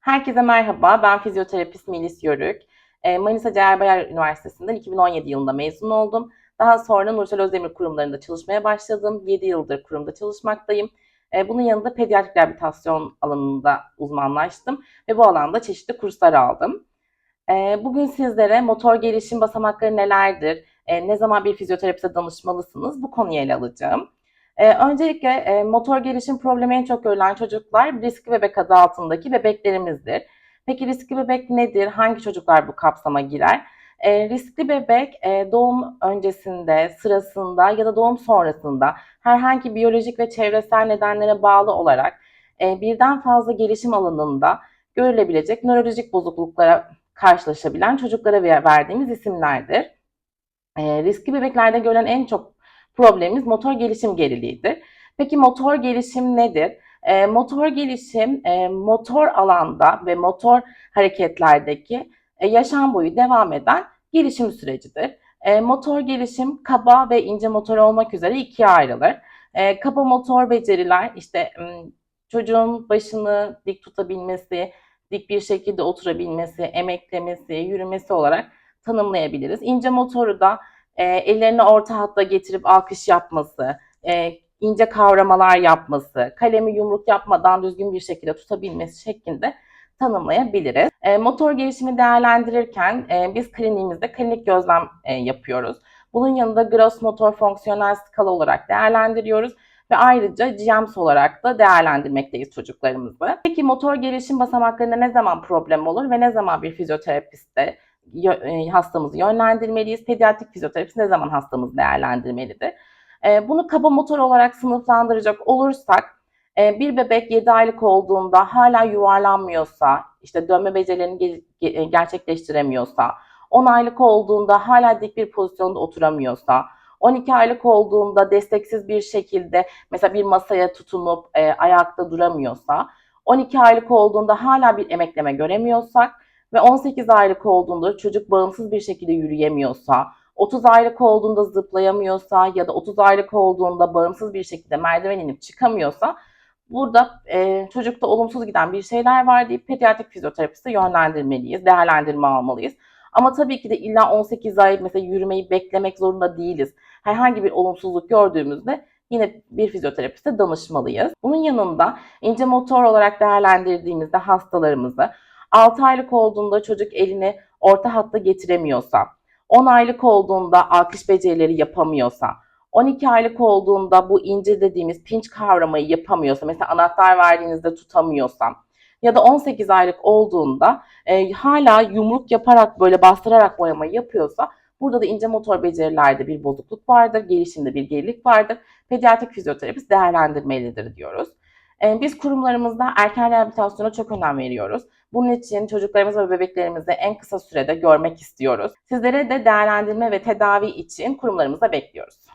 Herkese merhaba, ben fizyoterapist Melis Yörük. Ee, Manisa Cevherbayar Üniversitesi'nden 2017 yılında mezun oldum. Daha sonra Nursel Özdemir kurumlarında çalışmaya başladım. 7 yıldır kurumda çalışmaktayım. Ee, Bunun yanında pediatrik rehabilitasyon alanında uzmanlaştım ve bu alanda çeşitli kurslar aldım. Ee, Bugün sizlere motor gelişim basamakları nelerdir, e, ne zaman bir fizyoterapiste danışmalısınız bu konuyu ele alacağım. Ee, öncelikle e, motor gelişim problemi en çok görülen çocuklar riskli bebek adı altındaki bebeklerimizdir. Peki riskli bebek nedir? Hangi çocuklar bu kapsama girer? E, riskli bebek e, doğum öncesinde, sırasında ya da doğum sonrasında herhangi biyolojik ve çevresel nedenlere bağlı olarak e, birden fazla gelişim alanında görülebilecek nörolojik bozukluklara karşılaşabilen çocuklara verdiğimiz isimlerdir. E, riskli bebeklerde görülen en çok problemimiz motor gelişim geriliğidir. Peki motor gelişim nedir? E, motor gelişim e, motor alanda ve motor hareketlerdeki e, yaşam boyu devam eden gelişim sürecidir. E, motor gelişim kaba ve ince motor olmak üzere ikiye ayrılır. E, kaba motor beceriler işte çocuğun başını dik tutabilmesi, dik bir şekilde oturabilmesi, emeklemesi, yürümesi olarak tanımlayabiliriz. İnce motoru da e, ellerini orta hatta getirip alkış yapması, e, ince kavramalar yapması, kalemi yumruk yapmadan düzgün bir şekilde tutabilmesi şeklinde tanımlayabiliriz. E, motor gelişimi değerlendirirken e, biz kliniğimizde klinik gözlem e, yapıyoruz. Bunun yanında gross motor fonksiyonel skala olarak değerlendiriyoruz ve ayrıca GMS olarak da değerlendirmekteyiz çocuklarımızı. Peki motor gelişim basamaklarında ne zaman problem olur ve ne zaman bir fizyoterapiste hastamızı yönlendirmeliyiz? Pediatrik fizyoterapist ne zaman hastamızı değerlendirmelidir? E, bunu kaba motor olarak sınıflandıracak olursak e, bir bebek 7 aylık olduğunda hala yuvarlanmıyorsa, işte dönme becerilerini gerçekleştiremiyorsa, 10 aylık olduğunda hala dik bir pozisyonda oturamıyorsa, 12 aylık olduğunda desteksiz bir şekilde mesela bir masaya tutunup e, ayakta duramıyorsa, 12 aylık olduğunda hala bir emekleme göremiyorsak ve 18 aylık olduğunda çocuk bağımsız bir şekilde yürüyemiyorsa, 30 aylık olduğunda zıplayamıyorsa ya da 30 aylık olduğunda bağımsız bir şekilde merdiven inip çıkamıyorsa burada e, çocukta olumsuz giden bir şeyler var deyip pediatrik fizyoterapiste yönlendirmeliyiz, değerlendirme almalıyız. Ama tabii ki de illa 18 ay mesela yürümeyi beklemek zorunda değiliz. Herhangi bir olumsuzluk gördüğümüzde yine bir fizyoterapiste danışmalıyız. Bunun yanında ince motor olarak değerlendirdiğimizde hastalarımızı 6 aylık olduğunda çocuk elini orta hatta getiremiyorsa, 10 aylık olduğunda alkış becerileri yapamıyorsa, 12 aylık olduğunda bu ince dediğimiz pinç kavramayı yapamıyorsa, mesela anahtar verdiğinizde tutamıyorsa ya da 18 aylık olduğunda e, hala yumruk yaparak böyle bastırarak boyamayı yapıyorsa burada da ince motor becerilerde bir bozukluk vardır, gelişimde bir gerilik vardır. Pediatrik fizyoterapist değerlendirmelidir diyoruz. E, biz kurumlarımızda erken rehabilitasyona çok önem veriyoruz. Bunun için çocuklarımızı ve bebeklerimizi en kısa sürede görmek istiyoruz. Sizlere de değerlendirme ve tedavi için kurumlarımıza bekliyoruz.